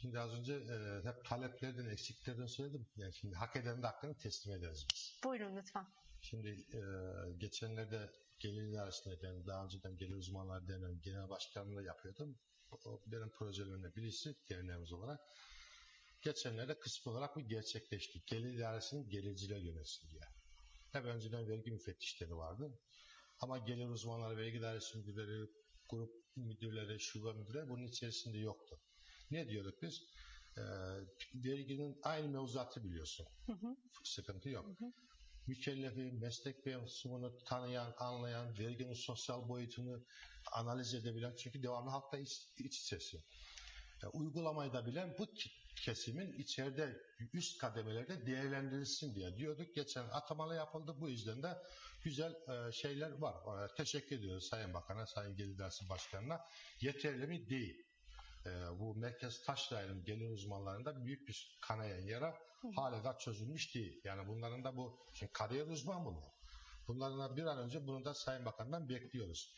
Şimdi az önce e, hep taleplerden, eksiklerden söyledim. Yani şimdi hak edenin de hakkını teslim ederiz biz. Buyurun lütfen. Şimdi e, geçenlerde gelir idaresindeyken daha önceden gelir uzmanlar derneğinin genel başkanlığı yapıyordum. O benim projelerimde birisi derneğimiz olarak. Geçenlerde kısmı olarak bu gerçekleşti. Gelir idaresinin gelirciler yönetsin diye. Hep önceden vergi müfettişleri vardı. Ama gelir uzmanları, vergi idaresi müdürleri, grup müdürleri, şube müdürleri bunun içerisinde yoktu. Ne diyorduk biz? Ee, verginin aynı mevzuatı biliyorsun. Hı hı. Sıkıntı yok. Hı hı. Mükellefi, meslek mensubunu tanıyan, anlayan, verginin sosyal boyutunu analiz edebilen çünkü devamlı halkta iç, iç içesi. E, uygulamayı da bilen bu kesimin içeride üst kademelerde değerlendirilsin diye diyorduk. Geçen atamalı yapıldı. Bu yüzden de güzel e, şeyler var. E, teşekkür ediyoruz Sayın Bakan'a, Sayın Gelir Dersi Başkanı'na. Yeterli mi? Değil. E, bu merkez taş dairenin gelir uzmanlarında büyük bir kanayan yara hala da çözülmüş değil. Yani bunların da bu şimdi kariyer uzman bunlar. Bunların da bir an önce bunu da Sayın Bakan'dan bekliyoruz.